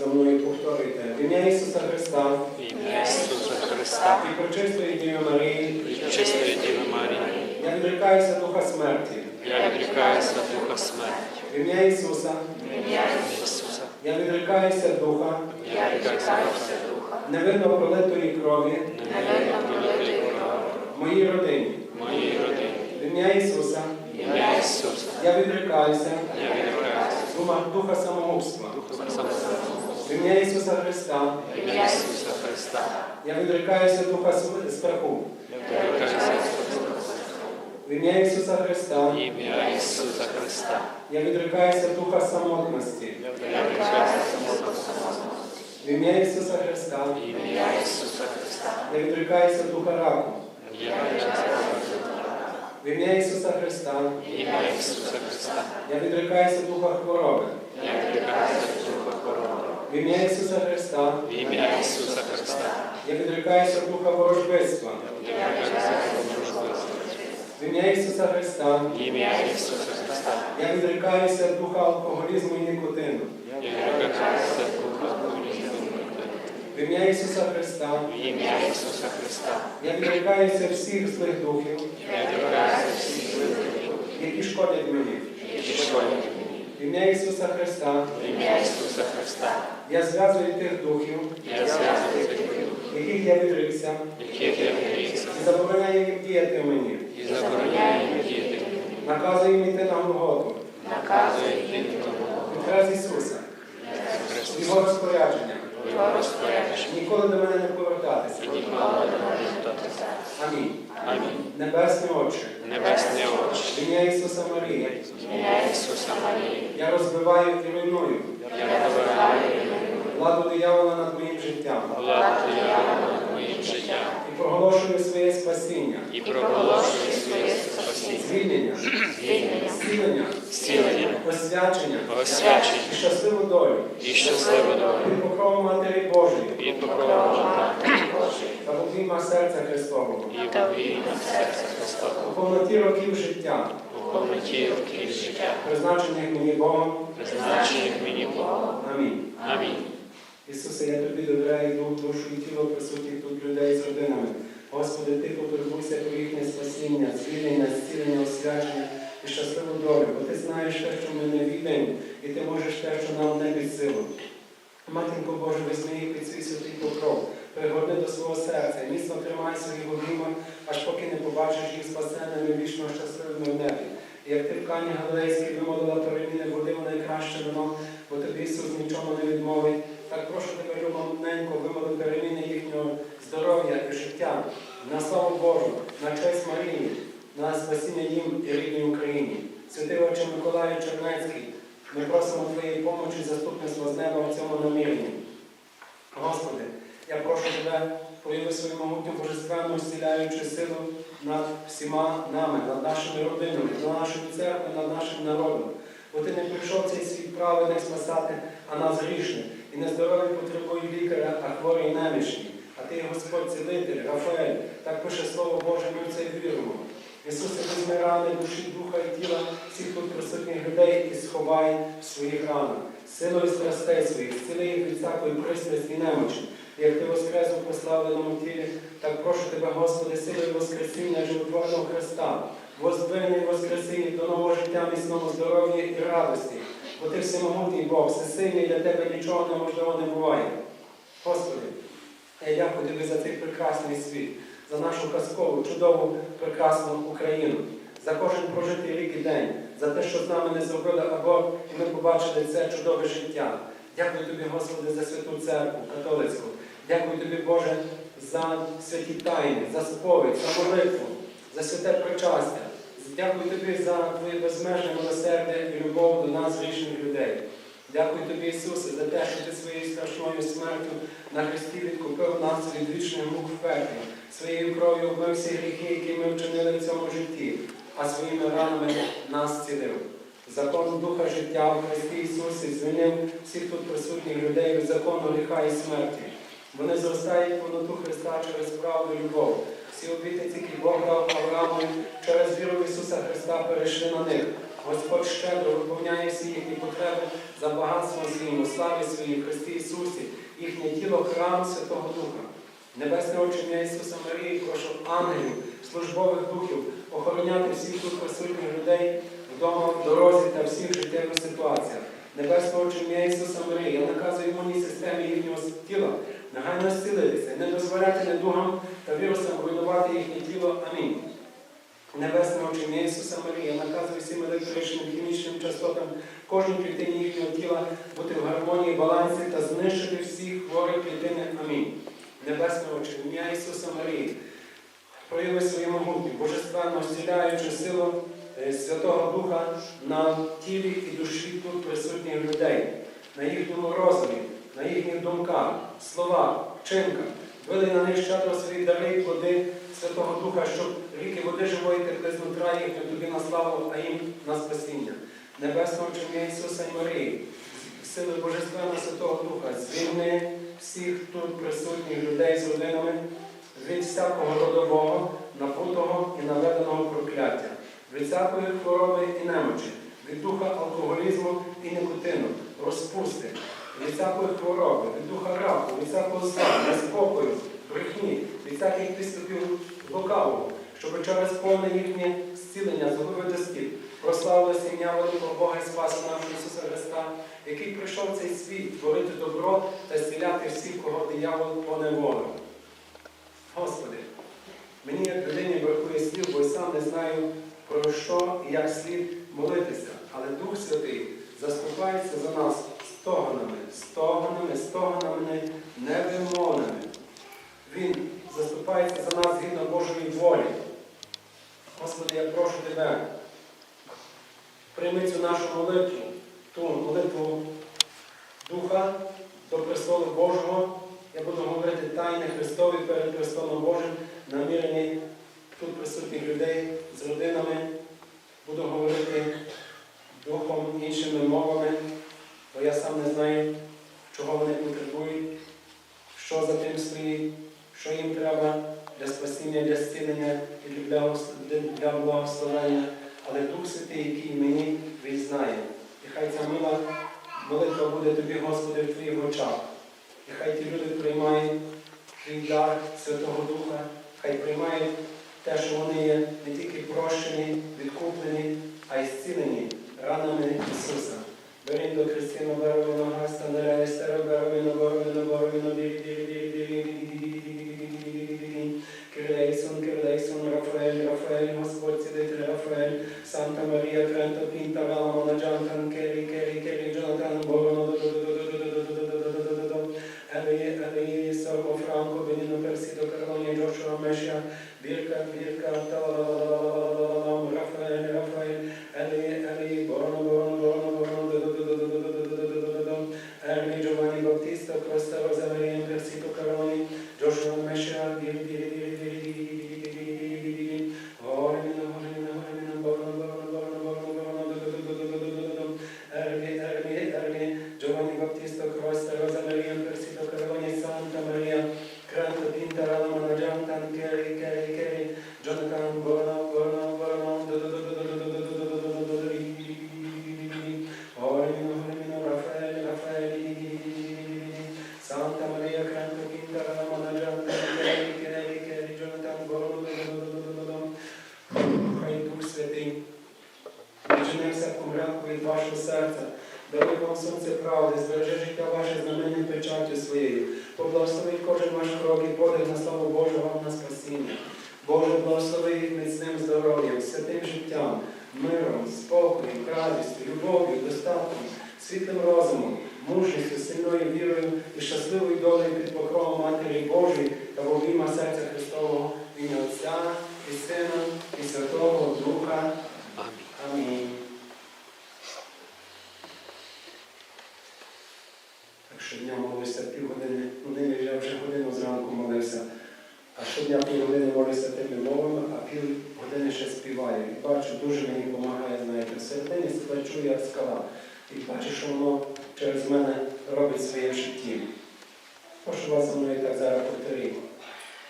За мною повторюйте. В ім'я Ісуса Христа. В ім'я Ісуса Христа. І пречистої Діви Марії. І чистої Діви Марії, я відрікаюся духа смерті. я відрікаюся духа смерті. В ім'я Ісуса. В ім'я Ісуса, я відрікаюся духа. Я відрікаюся духа, невинно пролитої крові. Невинно пролитої крові. Моїй родині. моїй родині. В ім'я Ісуса. В ім'я Ісуса, я відрікаюся. Я відрікаюся духа, духа самогубства. ім'я Ісуса Христа ім'я Ісуса Христа, я відрікаюся духа страху. я відрікаюся В ім'я Ісуса Христа ім'я Ісуса Христа, я відрікаюся духа самотності. я відрікаюся В ім'я Ісуса Христа ім'я Ісуса Христа, я відрікаюся духа раку. я відрікаюся В ім'я Ісуса Христа ім'я Ісуса Христа, я відрікаюся духа хвороби. я відрікаюся духа хвороби. В ім'я Ісуса Христа В ім'я Ісуса Христа, я відрікаюся духа ворожбитства. я відрікаюся дружби. В ім'я Ісуса Христа В ім'я Ісуса Христа, я відрікаюся духа алкоголізму і нікотину. я відрікаюся духа алкоголізму. В ім'я Ісуса Христа В ім'я Ісуса Христа, я відрікаюся всіх злих духів, я відрікаюся всіх викликів, які шкодять мені. які шкодять мені. В ім'я Ісуса Христа В ім'я Ісуса Христа, я зв'язую тих духів, я зв'язую цих духів, яких я відрікся, яких я відрікся, і забороняю їм діяти мені. і забороняю їм діяти мені. Наказую їм йти на Голготу. Наказує Ніколи до мене не повертатися. ніколи до мене вертатися. Амінь. Амінь. Небесний Отче, Небесне в Отче, ім'я Ісуса Марії, в ім'я Ісуса Марія. я розбиваю і руйную я вибираю владу диявола над моїм життям владу диявола над моїм життям і проголошую своє спасіння, і проголошую своє спасіння, звільнення, зцілення, зцілення, освячення. Освячення. І щасливу долю. І щасливу долю. Від покрову Матері Божої. Від покрову Матері Божої. Та обійма серця Христового. І повільно серця Христового. У повноті років життя, у повноті років життя, призначених мені Богом. призначених мені Богом. Амінь. Амінь. Ісусе, я тобі довіряю дух, душу і тіло присутніх тут людей з родинами. Господи, ти потурбуйся про їхнє спасіння, звільнення, зцілення, освячення і щасливу долю, бо ти знаєш те, що ми не відаємо, і ти можеш те, що нам не під силу. Матінко Боже, візьми їх під свій святий покров, пригорни до свого серця, міцно тримай своїх обіймах, аж поки не побачиш їх спасеними вічно щасливими в небі. Як ти в Кані Галилейській вимолила переміни води у найкраще вино, бо тобі Ісус нічому не відмовить. Так прошу тебе, любовненько, вимоли переміни їхнього здоров'я і життя. На славу Божу, на честь Марії, на спасіння їм і рідній Україні. Святий Отче Миколаю Чернецький, ми просимо Твоєї помочі і заступництва з неба в цьому наміренні. Господи, я прошу Тебе, прояви свою могутню божественну, зціляючу силу над всіма нами, над нашими родинами, над нашою церквою, над нашим народом. Бо ти не прийшов цей світ праведних спасати, а нас грішних. І нездоровий потребує лікаря, а хворий немічний. Ти, Господь, цілитель, Рафаель, так пише Слово Боже, ми в це віримо. Ісусе, візьми рани душі, духа і тіла всіх тут присутніх людей і сховай в своїх. Силою страстей своїх, зціли від всякої пристрасті і немочі. Як ти воскрес у прославленому тілі, так прошу тебе, Господи, силою Воскресіння животворного Христа, воздвигни Воскресіння до нового життя, міцного здоров'я і радості. Бо ти всемогутній Бог, всесильний для тебе нічого неможливо не буває. Господи, я дякую тобі за цей прекрасний світ, за нашу казкову, чудову, прекрасну Україну, за кожен прожитий рік і день, за те, що з нами не зробили аборт, і ми побачили це чудове життя. Дякую тобі, Господи, за святу церкву католицьку. Дякую тобі, Боже, за святі тайни, за сповідь, за молитву, за святе причастя. Дякую тобі за твоє безмежне милосердя і любов до нас, грішних людей. Дякую тобі, Ісусе, за те, що ти своєю страшною смертю на хресті відкупив нас від вічних мук пеклі. Своєю кров'ю вмив всі гріхи, які ми вчинили в цьому житті, а своїми ранами нас цілив. Закон Духа життя в Христі Ісусі звільнив всіх тут присутніх людей від закону гріха і смерті. Вони зростають повноту Христа через правду і любов. Всі обітниці, які Бог дав Аврааму через віру в Ісуса Христа перейшли на них. Господь щедро виповняє всі їхні потреби за багатством своїм, у славі своїй Христі Ісусі, їхнє тіло храм Святого Духа. Небесне Отче ім'я Ісуса Марії, прошу ангелів, службових духів, охороняти всіх тут присутніх людей вдома, в дорозі та всіх життєвих ситуаціях. Небесне Отче ім'я Ісуса Марії, я наказую імунній системі їхнього тіла, негайно зцілитися, не дозволяти недугам та вірусам руйнувати їхнє тіло. Амінь. Небесне Отче Ісуса Марії, я наказую всім електричним, хімічним частотам кожній клітині їхнього тіла бути в гармонії, балансі та знищити всі хворі клітини. Амінь. Небесне ім'я Ісуса Марії, прояви свої могутні, божественну, зціляючу силу е, Святого Духа на тілі і душі тут присутніх людей, на їхньому розумі, на їхніх думках, словах, вчинках. Вили на них щедро свої дари плоди Святого Духа, щоб ріки води живої текли з нутра їхньої тобі на славу, а їм на спасіння. Небесного ім'я Ісуса і Марії, сили Божественного Святого Духа, звільни всіх тут присутніх людей з родинами від всякого родового, напутого і наведеного прокляття, від всякої хвороби і немочі, від духа алкоголізму і никотину, розпусти, від всякої хвороби, від духа раку, від всякого зла, неспокою, брехні, від всяких підступів лукавого, щоб через повне їхнє зцілення згубив до стіп, прославилося ім'я великого Бога і Спаса нашого Ісуса Христа, який прийшов в цей світ творити добро та зціляти всіх, кого диявол поневолив. Господи, мені як людині бракує слів, бо й сам не знаю про що і як слід молитися, але Дух Святий заступається за нас стогонами, стогонами, стогонами невимовними. Він заступається за нас згідно Божої волі. Господи, я прошу Тебе, прийми цю нашу молитву, ту молитву Духа до престолу Божого. Я буду говорити тайни Христові перед престолом Божим, намірені тут присутніх людей з родинами. Буду говорити духом іншими мовами, бо я сам не знаю, чого вони потребують, що за тим стоїть, що їм треба для спасіння, для зцілення і для благословення. Але Дух Святий, який мені знає. І хай ця мила молитва буде тобі, Господи, в твоїх очах. І хай ті люди приймають твій дар Святого Духа, хай приймають те, що вони shall give be Поблагослови кожен ваш крок і подих на славу Божу вам на спасіння. Боже, благослови їх міцним здоров'ям, святим життям, миром, спокоєм, радістю, любов'ю, достатком, світлим розумом, мужністю, сильною вірою і щасливою долею під покровом Матері Божої та в обійма серця Христового в ім'я Отця і Сина і Святого Духа. Амінь. Так щодня молився півгодини, ну нині я вже годину зранку молився, а щодня півгодини молився тими мовами, а півгодини ще співаю. І бачу, дуже мені допомагає, знаєте, всередині себе чую, як скала. І бачу, що воно через мене робить своє в житті. Прошу вас зі мною так зараз повторіть.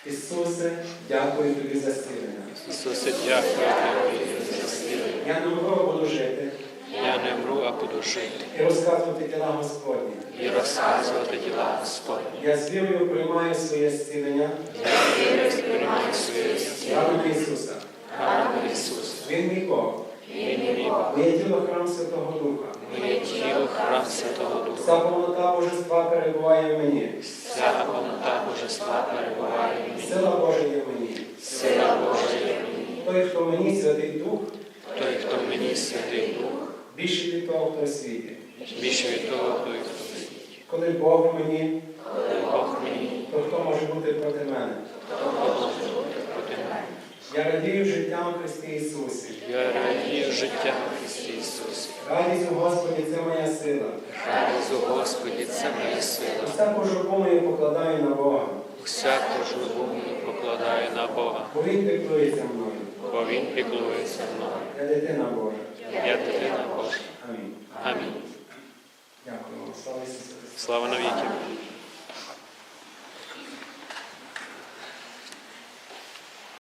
Ісусе, дякую тобі за зцілення. Ісусе, дякую тобі за зцілення. Я нового буду жити. Я Я не вмру, а буду жити. і розказувати діла Господні. І розказувати діла Господні. Я з вірою приймаю своє зцілення Приймаю своє ранами Ісуса. Ранами Ісуса. Він мій Бог. Він мій Бог. Моє тіло храм Святого Духа. Моє тіло храм Святого Духа. Вся повнота Божества перебуває в мені. Вся повнота Божества перебуває в мені. Сила Божа є в мені. Сила Божа є в мені. Той, хто в мені Святий Дух, Той, хто в мені Святий Дух, більше від того, хто в світі. більше від того, хто в світі. Коли Бог в мені, Бог мені, то хто може бути проти мене? проти мене. Я радію життям Христі Ісусі. Я радію життя в Христі Ісусі. Радість у Господі це моя сила. Радість у Господі це моя сила. Всяку журбу мою покладаю на Бога, Всяку журбу мою покладаю на Бога, бо Він піклується мною. бо Він піклується мною. Я дитина Божа. Я дитина Божа. Амінь. Амінь. Дякую вам. Слава Ісусу. Слава навіки.